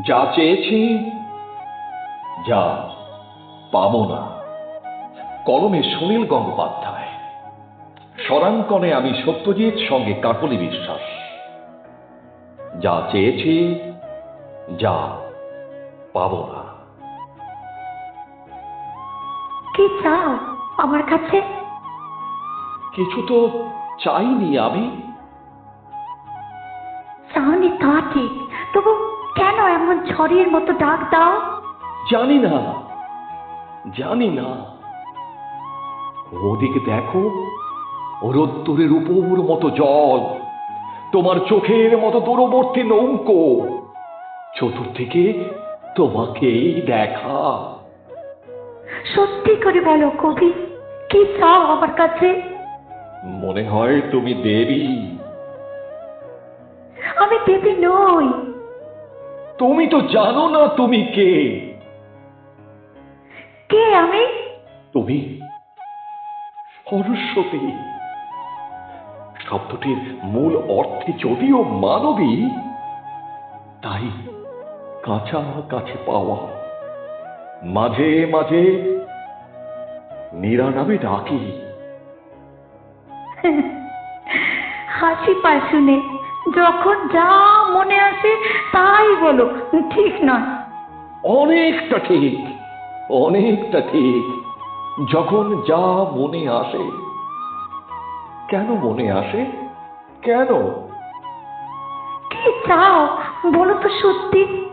যা চেয়েছি যা পাবো না। কলমে সুনীল গঙ্গোপাধ্যায়। স্বরাঙ্কনে আমি সত্যজিৎ সঙ্গে কাকলি বিশ্বাস। যা চেয়েছি যা পাবো না। কি চাও আমার কাছে? কিছু তো চাইনি আমি। চাওনি তা ঠিক তবু কেন এমন ঝড়ের মতো ডাক দাও? জানি না। জানি না। ওদিকে দেখো রোদ্দুরের উপর মতো জল তোমার চোখের মতো দূরবর্তী নৌকো। চতুর্দিকে তোমাকেই দেখা। সত্যি করে বলো কবি কি চাও আমার কাছে? মনে হয় তুমি দেবী। আমি দেবী নই। তুমি তো জানো না তুমি কে। কে আমি? তুমি। সরস্বতী শব্দটির মূল অর্থে যদিও মানবী তাই কাছা কাছে পাওয়া। মাঝে মাঝে নিরানামে ডাকি। হাসি পায় শুনে। যখন যা মনে আসে তাই বলো ঠিক নয়। অনেকটা ঠিক অনেকটা ঠিক। যখন যা মনে আসে কেন মনে আসে? কেন? কি চাও বলো তো সত্যি।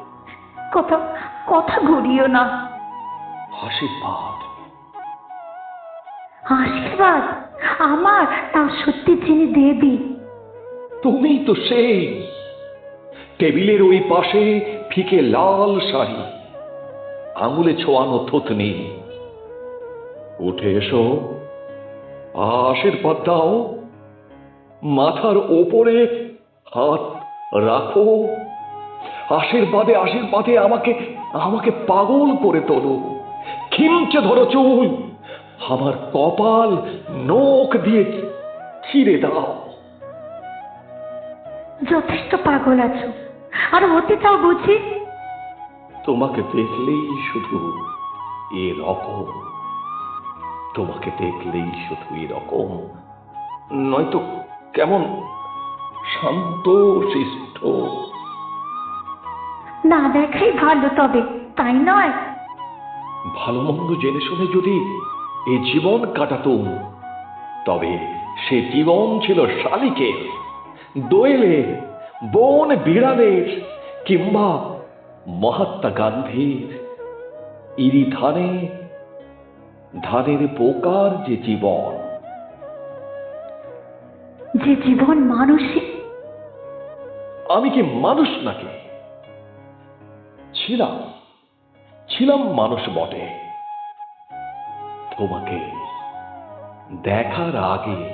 কথা কথা ঘুরিও না। আশীর্বাদ। আশীর্বাদ? আমার তা সত্যি যিনি দেবী। তুমি তো সেই টেবিলের ওই পাশে ফিকে লাল শাড়ি। আঙুলে ছোঁয়ানো থুতনি। উঠে এসো। আশীর্বাদ দাও মাথার ওপরে হাত রাখো। আশীর্বাদে আশীর্বাদে আমাকে আমাকে পাগল করে তোলো। খিমচে ধরো চুল। আমার কপাল নখ দিয়ে ছিঁড়ে দাও। যথেষ্ট পাগল আছো। আর হতে চাও বুঝি? তোমাকে দেখলেই শুধু এরকম তোমাকে দেখলেই শুধু এরকম নয়তো কেমন শান্ত শিষ্ট। না দেখাই ভালো তবে তাই নয়? ভালো মন্দ জেনে শুনে যদি এ জীবন কাটাতুম তবে সে জীবন ছিল শালিকের দোয়েলের। বন বিড়ালের কিংবা মহাত্মা গান্ধীর ইরি ধানে ধানের পোকার যে জীবন। যে জীবন মানুষই আমি কি মানুষ নাকি? ছিলাম ছিলাম মানুষ বটে। তোমাকে দেখার আগে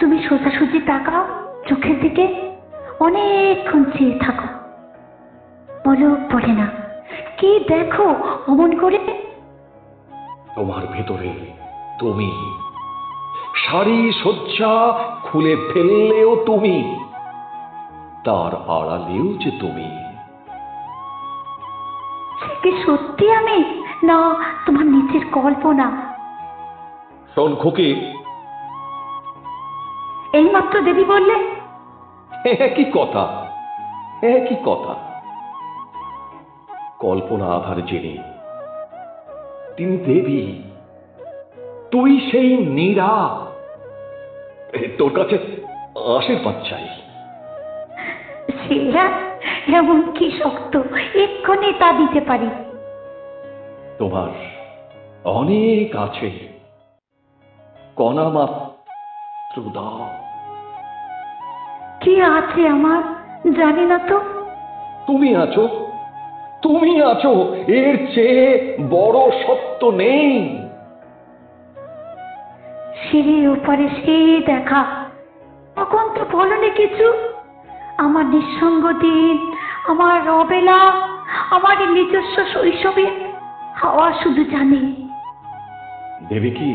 তুমি সোজাসুজি তাকাও। চোখের দিকে অনেকক্ষণ চেয়ে থাকো। বলো পড়ে না। কি দেখো অমন করে? তোমার ভেতরে তুমি। শাড়ি সজ্জা খুলে ফেললেও তুমি। তার আড়ালেও যে তুমি। কি সত্যি আমি? না তোমার নিজের কল্পনা। শোন খুকি। এইমাত্র দেবী বললে একই কথা? একই কথা? কল্পনা আধার জেনে তিনি দেবী তুই সেই নীরা। তোর কাছে আশীর্বাদ চাই। এমন কি শক্ত? এক্ষণে তা দিতে পারি। তোমার অনেক আছে। কণা মাত্র দাও। কি আছে আমার? জানি না তো। তুমি আছো? তুমি আছো? এর চেয়ে বড় সত্য নেই। সিঁড়ির উপরে সেই দেখা। তখন তো বলনি কিছু? আমার নিঃসঙ্গ দিন আমার অবেলা আমার নিজস্ব শৈশবে। হাওয়া শুধু জানে। দেবে কি?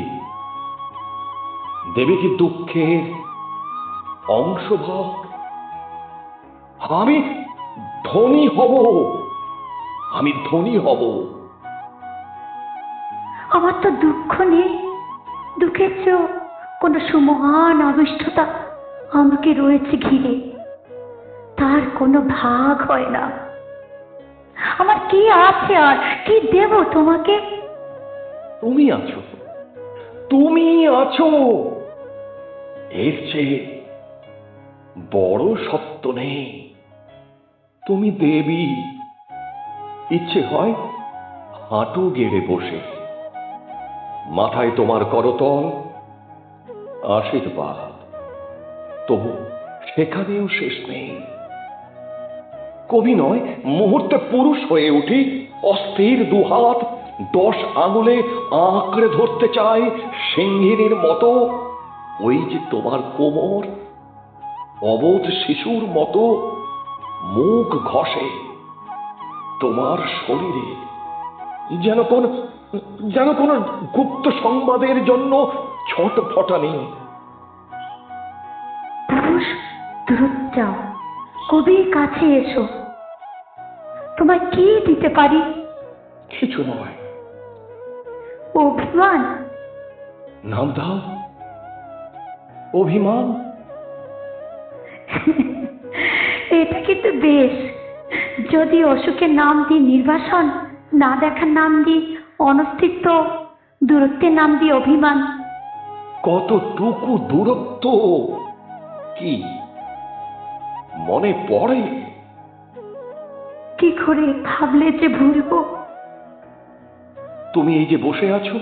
দেবে কি দুঃখের অংশভাগ আমি ধনী হব। আমি ধনী হব। আমার তো দুঃখ নেই। দুঃখের চেয়েও কোনো সুমহান অবিষ্টতা আমাকে রয়েছে ঘিরে। তার কোনো ভাগ হয় না। আমার কি আছে আর কি দেব তোমাকে? তুমি আছো। তুমি আছো। এর চেয়ে বড় সত্য নেই। তুমি দেবী, ইচ্ছে হয় হাঁটু গেড়ে বসে। মাথায় তোমার করতল, আশীর্বাদ। তবু সেখানেও শেষ নেই। কবি নয়, মুহূর্তে পুরুষ হয়ে উঠি, অস্থির দুহাত, দশ আঙুলে আঁকড়ে ধরতে চায় সিংহিনীর মতো। ওই যে তোমার কোমর অবোধ শিশুর মতো মুখ ঘষে তোমার শরীরে। যেন কোন যেন কোন গুপ্ত সংবাদের জন্য পুরুষ দূরত যাও। কবির কাছে এসো। তোমায় কি দিতে পারি? কিছু নয়। অভিমান? নাম দাও। অভিমান? এটা কিন্তু বেশ। যদি অসুখের নাম দিই নির্বাসন না দেখার নাম দিই অনস্তিত্ব দূরত্বের নাম দিই অভিমান। কতটুকু দূরত্ব? কি মনে পড়ে? কি করে ভাবলে যে ভুলবো? তুমি এই যে বসে আছো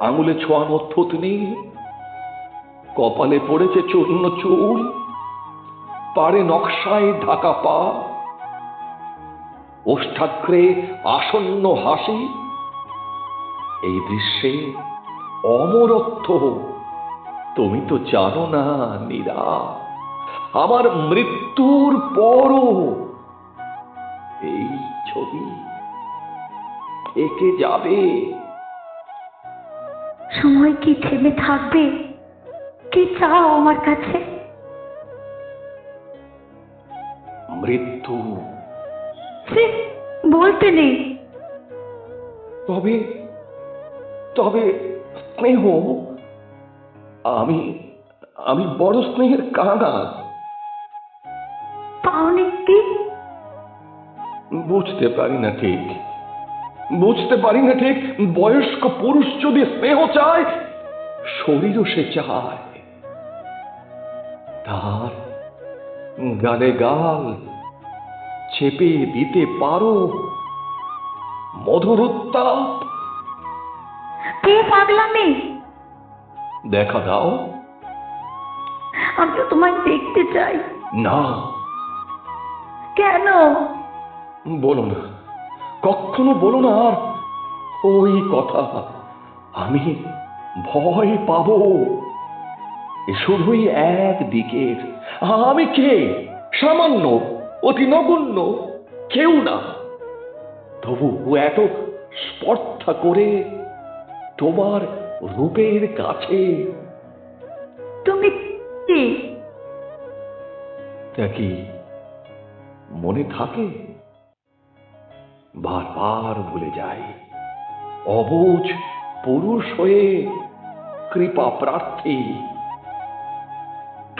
আঙুলে ছোঁয়ানো থুত নেই। কপালে পড়েছে চূর্ণ চুল, পারে নকশায় ঢাকা পা। ওষ্ঠাগ্রে আসন্ন হাসি, এই দৃশ্যে অমরত্ব। তুমি তো জানো না, নীরা, আমার মৃত্যুর পরও এই ছবি থেকে যাবে। সময় কি থেমে থাকবে? কি চাও আমার কাছে? মৃত্যু। বলতে নেই। তবে তবে স্নেহ আমি আমি বড় স্নেহের কানা। পাওনি কি? বুঝতে পারি না ঠিক। বুঝতে পারি না ঠিক বয়স্ক পুরুষ যদি স্নেহ চায় শরীরও সে চায়। তার গালে গাল চেপে দিতে পারো? মধুর উত্তাপ। কে পাগলামি? দেখা দাও। আমি তোমায় দেখতে চাই। না। কেন? বলো না। কখনো বলো না আর ওই কথা। আমি ভয় পাবো। শুধুই এক দিকের। আমি কে? সামান্য অতি নগণ্য কেউ না। তবু এত স্পর্ধা করে তোমার রূপের কাছে। তুমি কি? কি মনে থাকে? বারবার ভুলে যাই। অবুঝ পুরুষ হয়ে কৃপা প্রার্থী।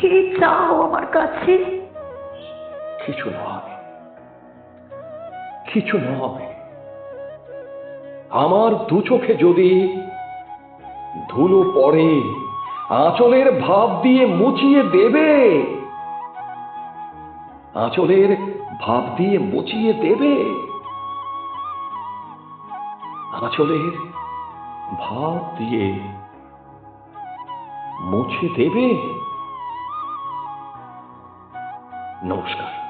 কে চাও আমার কাছে? কিছু নয়। কিছু নয়। আমার দু চোখে যদি ধুলো পড়ে, আঁচলের ভাব দিয়ে মুছিয়ে দেবে, আঁচলের ভাব দিয়ে মুছিয়ে দেবে, আঁচলের ভাব দিয়ে মুছে দেবে। নমস্কার।